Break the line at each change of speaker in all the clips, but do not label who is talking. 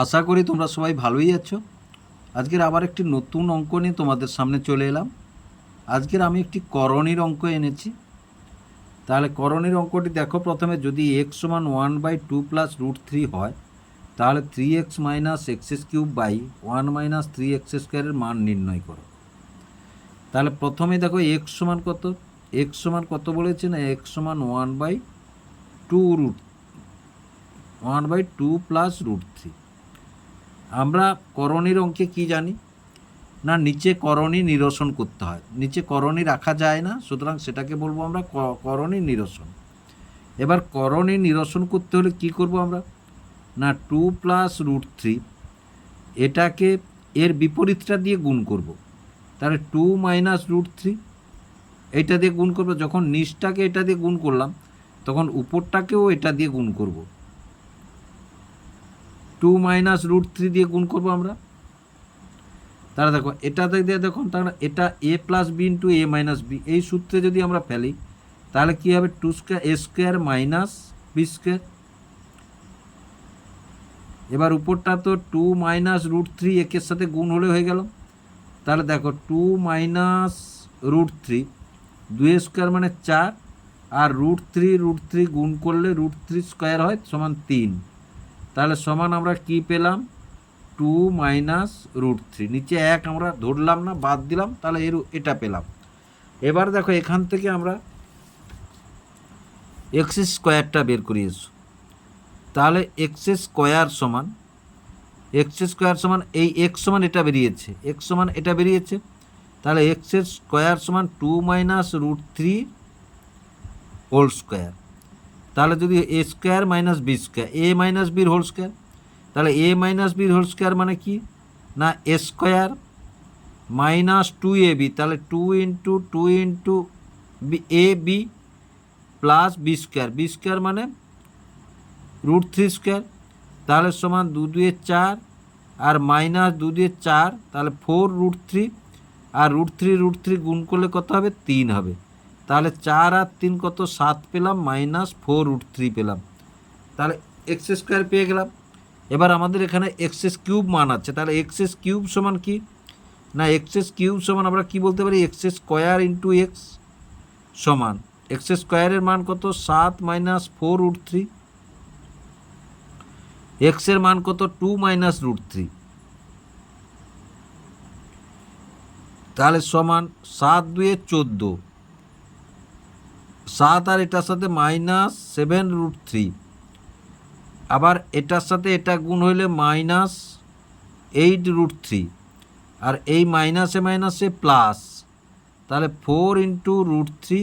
আশা করি তোমরা সবাই ভালোই আছো। আজকের আবার একটি নতুন অঙ্ক নিয়ে তোমাদের সামনে চলে এলাম। আজকের আমি একটি করণীর অঙ্ক এনেছি। তাহলে করণীর অঙ্কটি দেখো, প্রথমে যদি এক্স সমান one by two plus root three হয়, তাহলে three X minus X cube by one minus three X স্কোয়ারের মান নির্ণয় করো। তাহলে প্রথমে দেখো এক্স সমান কত? এক্স সমান কত বলেছে না? এক্স সমান one by two root one by two plus root three আমরা করণীর অঙ্কে কি জানি? না, নিচে করণী নিরসন করতে হয়। নিচে করণী রাখা যায় না, সুতরাং সেটাকে বলব আমরা করণী নিরসন। এবার করণী নিরসন করতে হলে কি করব আমরা? না, টু প্লাস রুট থ্রি, এটাকে এর বিপরীতটা দিয়ে গুণ করব। তাহলে টু মাইনাস রুট থ্রি, এইটা দিয়ে গুণ করব। যখন নিচটাকে এটা দিয়ে গুণ করলাম, তখন উপরটাকেও এটা দিয়ে গুণ করব। টু মাইনাস রুট থ্রি দিয়ে গুণ করব আমরা। তাহলে দেখো, এটা দিয়ে দেখো, তাহলে এটা A plus B into A minus B, এই সূত্রে যদি আমরা ফেলি, তাহলে কী হবে? Two square, A square minus B square. এবার উপরটা তো টু মাইনাস রুট থ্রি একের সাথে গুণ হলে হয়ে গেল। তাহলে দেখো, টু মাইনাস রুট থ্রি, দুই স্কোয়ার মানে চার, আর রুট থ্রি রুট থ্রি গুণ করলে রুট থ্রি স্কোয়ার হয় সমান তিন। তাহলে সমান আমরা কি পেলাম? টু মাইনাস রুট থ্রি নিচে এক আমরা ধরলাম না, বাদ দিলাম, তাহলে এর এটা পেলাম। এবার দেখো এখান থেকে আমরা এক্স স্কোয়ারটা বের করি এসো তাহলে এক্স স্কোয়ার সমান এক্স স্কোয়ার সমান এই এক্স সমান এটা বেরিয়েছে এক্স সমান এটা বেরিয়েছে। তাহলে এক্স স্কোয়ার সমান two minus root three whole square তাহলে যদি A square minus B square, A minus বির হোল স্কোয়ার, তাহলে এ মাইনাস বির হোল স্কোয়ার মানে কি? না, A square minus two A B, তাহলে two into two into A B plus B square. B square মানে রুট থ্রি স্কোয়ার, তাহলে সমান দু দুয়ে চার আর মাইনাস দু দুয়ে চার, তাহলে ফোর রুট থ্রি, আর রুট থ্রি রুট থ্রি গুণ করলে কত হবে? তিন হবে। তাহলে চার আর তিন কত? সাত পেলাম, মাইনাস ফোর রুট থ্রি পেলাম। তাহলে এক্স স্কোয়ার পেয়ে গেলাম। এবার আমাদের এখানে এক্সেস কিউব মান আছে। তাহলে এক্সএস কিউব সমান কি? না এক্সএস কিউব সমান আমরা কি বলতে পারি? এক্স স্কোয়ার ইন্টু এক্স সমান। এক্স স্কোয়ারের মান কত? সাত মাইনাস ফোর রুট থ্রি। এক্সের মান কত? Two minus root three. তাহলে সমান সাত দুয়ে চোদ্দ। সাত আর এটার সাথে মাইনাস সেভেন রুট থ্রি। আবার এটার সাথে এটা গুণ হইলে মাইনাস এইট রুট থ্রি। আর এই মাইনাসে মাইনাসে প্লাস, তাহলে four into root three,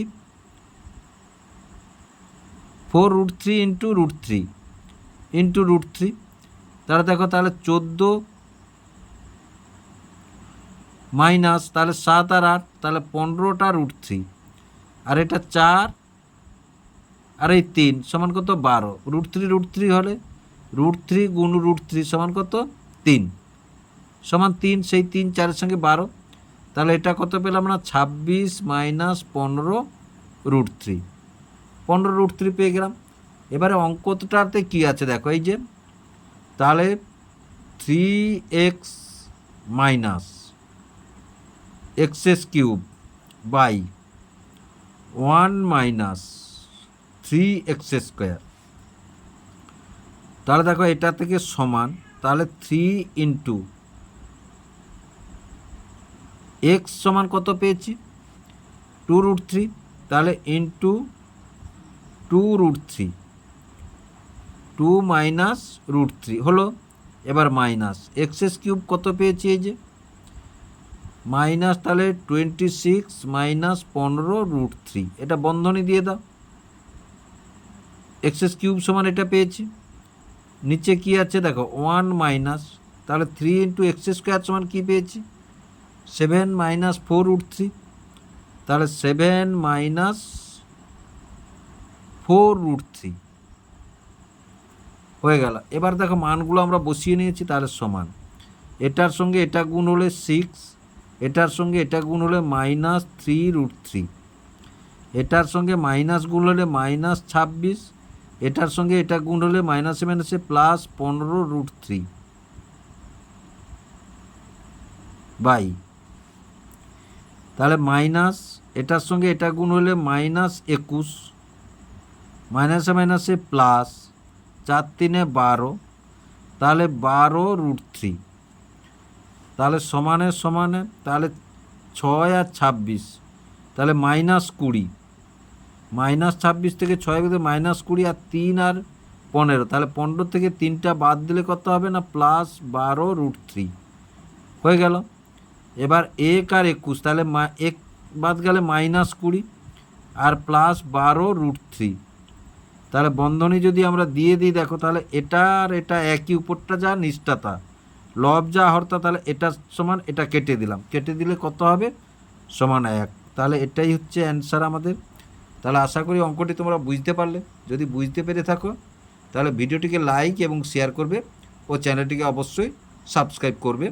four root three into root three, into root three. তাহলে দেখো, তাহলে চোদ্দ মাইনাস, তাহলে সাত আর আট, তাহলে পনেরোটা রুট থ্রি। আর এটা চার আর এই তিন সমান কত? বারো। রুট থ্রি রুট থ্রি হলে? রুট থ্রি গুণ রুট থ্রি সমান কত? তিন। সমান তিন, সেই তিন চারের সঙ্গে বারো। তাহলে এটা কত পেলাম না ছাব্বিশ মাইনাস পনেরো রুট থ্রি পনেরো রুট থ্রি পেয়ে গেলাম। এবারে অঙ্কটাতে কী আছে দেখো, এই যে। তাহলে three x minus XS cube by one minus three X square তাহলে দেখো এটা থেকে সমান, তাহলে থ্রি ইন্টু এক্স সমান কত পেয়েছি? টু রুট থ্রি তাহলে into two root three two minus root three হলো? এবার মাইনাস এক্সএস কিউব কত পেয়েছি এই যে? মাইনাস তাহলে টোয়েন্টি সিক্স মাইনাস পনেরো রুট থ্রি এটা বন্ধনী দিয়ে দাও। এক্সএস কিউব সমান এটা পেয়েছি। নিচে কি আছে দেখো, ওয়ান মাইনাস, তাহলে থ্রি ইন্টু এক্স স্কোয়ার সমান কী পেয়েছি? Seven minus four root three. তাহলে seven minus four root three. হয়ে গেল। এবার দেখো মানগুলো আমরা বসিয়ে নিয়েছি, তাহলে সমান। এটার সঙ্গে এটা গুণ হলে সিক্স এটার সঙ্গে এটা গুণ হলে মাইনাস থ্রি রুট থ্রি। এটার সঙ্গে মাইনাস গুণ হলে মাইনাস ছাব্বিশ এটার সঙ্গে এটা গুণ হলে মাইনাসে মাইনাসে প্লাস পনেরো রুট থ্রি বাই তাহলে মাইনাস এটার সঙ্গে এটা গুণ হলে মাইনাস একুশ। মাইনাসে মাইনাসে প্লাস চার তিনে বারো। তাহলে বারো রুট থ্রি তাহলে সমানে সমানে, তাহলে ছয় আর ছাব্বিশ। তাহলে মাইনাস কুড়ি। মাইনাস ছাব্বিশ থেকে ছয় বেঁধে মাইনাস কুড়ি আর তিন আর পনেরো। তাহলে পনেরো থেকে তিনটা বাদ দিলে কত হবে না? প্লাস বারো রুট থ্রি। হয়ে গেল। এবার এক আর একুশ, তাহলে মা- এক বাদ গেলে মাইনাস কুড়ি আর প্লাস বারো রুট থ্রি। তাহলে বন্ধনী যদি আমরা দিয়ে দিই, দেখো তাহলে এটা আর এটা একই, উপরটা যা, নিচটা তা। লব যা হরতা তাহলে এটা সমান, এটা কেটে দিলাম। কেটে দিলে কত হবে? সমান এক। তাহলে এটাই হচ্ছে অ্যান্সার আমাদের। তাহলে আশা করি অঙ্কটি তোমরা বুঝতে পারলে। যদি বুঝতে পেরে থাকো, তাহলে ভিডিওটিকে লাইক এবং শেয়ার করবে ও চ্যানেলটিকে অবশ্যই সাবস্ক্রাইব করবে।